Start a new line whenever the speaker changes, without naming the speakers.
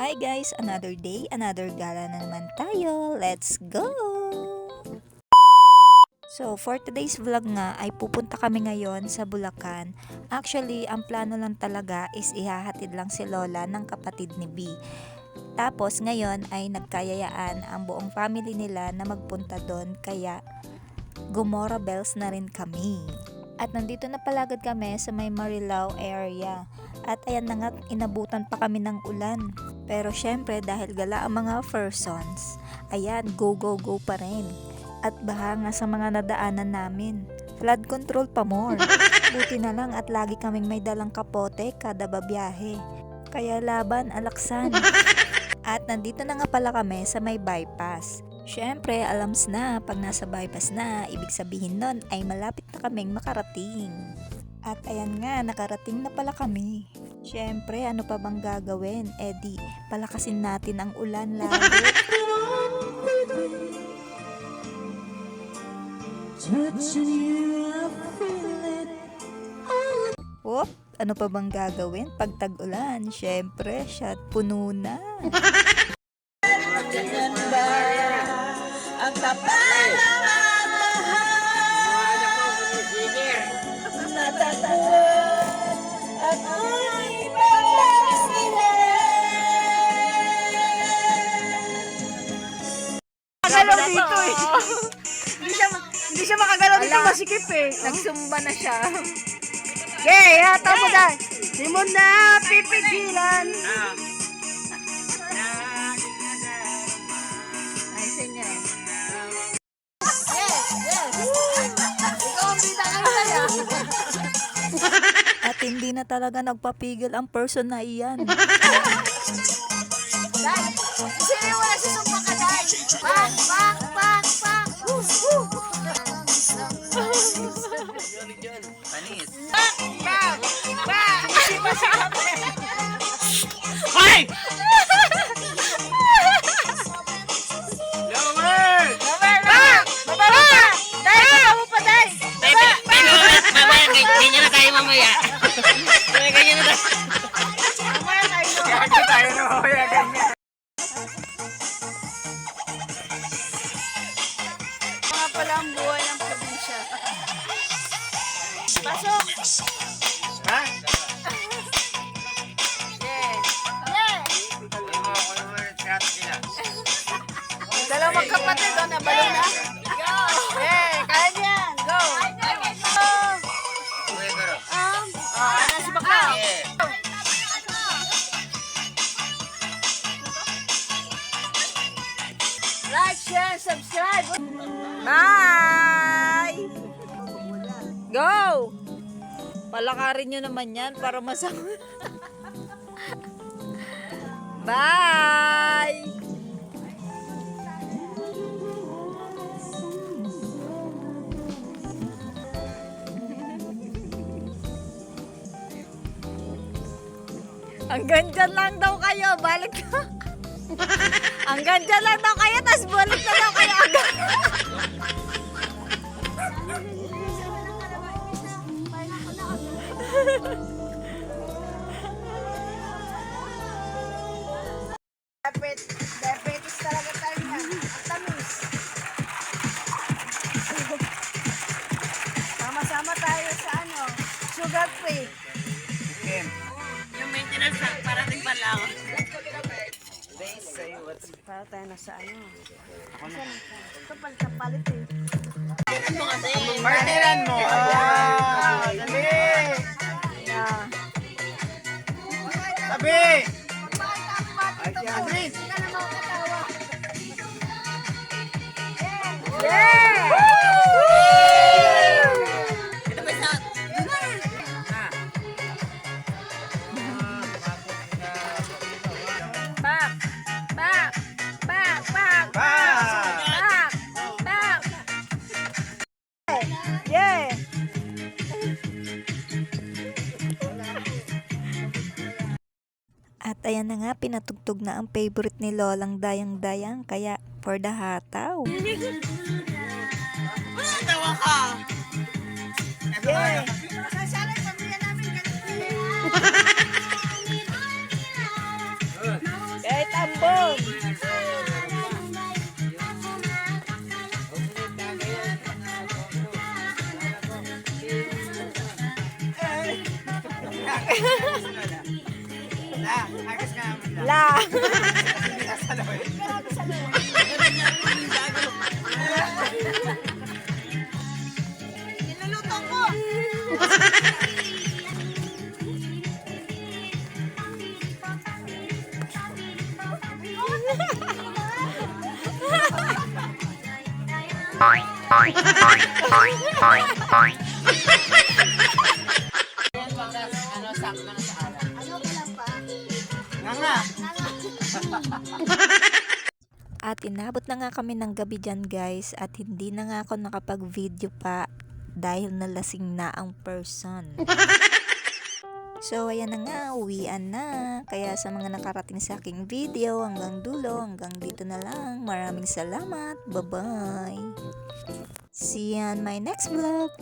Hi guys, another day, another gala na naman tayo. Let's go! So, for today's vlog nga ay pupunta kami ngayon sa Bulacan. Actually, ang plano lang talaga is ihahatid lang si Lola ng kapatid ni B. Tapos ngayon ay nagkayayaan ang buong family nila na magpunta doon kaya Gomora Bells na rin kami. At nandito na palagad kami sa may Marilao area. At ayan na nga, inabutan pa kami ng ulan. Pero syempre dahil gala ang mga persons, ayan, go go go pa rin. At baha nga sa mga nadaanan namin. Flood control pa more. Buti na lang at lagi kaming may dalang kapote kada babiyahe. Kaya laban, alaksan. At nandito na nga pala kami sa may bypass. Siyempre, alams na, pag nasa bypass na, ibig sabihin nun ay malapit na kaming makarating. At ayan nga, nakarating na pala kami. Siyempre, ano pa bang gagawin? Eh di, palakasin natin ang ulan lalo. Whoop, ano pa bang gagawin pag tag-ulan? Siyempre, shot puno na.
Ang kapal
Makagalaw dito eh. hindi siya hindi siya makagalaw dito masikip eh.
Nagsumba na siya.
Okay, hata mo dahil. Di mo na pipigilan.
At hindi na talaga nagpapigil ang person na iyan.
Sino wala si? Pak, pak, pak, pak. Woo, woo.
Panis.
Pak, pak.
Hoy!
Pak,
mamaya, ganyan na tayo mamaya. Ganyan na tayo.
Mamaya tayo.
Ganyan tayo na mamaya, ganyan.
Magkapatid, oh, nabalo na. Go! Eh, kaya niyan. Go! Um, ano si Bakla? Like, share, subscribe.
Bye! Go! Palakarin nyo naman yan para masama. Bye! Hanggang dyan lang daw kayo, balik na. Hanggang dyan lang daw kayo, tas balik na daw kayo agad.
Diabetes talaga tayo niyan. Ang tamis. Sama-sama tayo sa ano, sugar free.
Lang, parating pa lang.
Para tayo na sa ano. Asan? Ito palit-palit eh.
Partiran mo. Ah, dali.
Yeah.
Tabi. Si Andres.
Yeah!
ayan na nga, pinatugtog na ang favorite ni Lolang Dayang-Dayang, kaya for the hataw.
Tawa ka!
Yeah. Kay tambong! Ha ha ha! La. Niluluto ko.
At inabot na nga kami ng gabi dyan guys at hindi na nga ako nakapag-video pa dahil nalasing na ang person. So ayan na nga, uwian na. Kaya sa mga nakarating sa aking video hanggang dulo, hanggang dito na lang. Maraming salamat. Bye-bye. See you on my next vlog.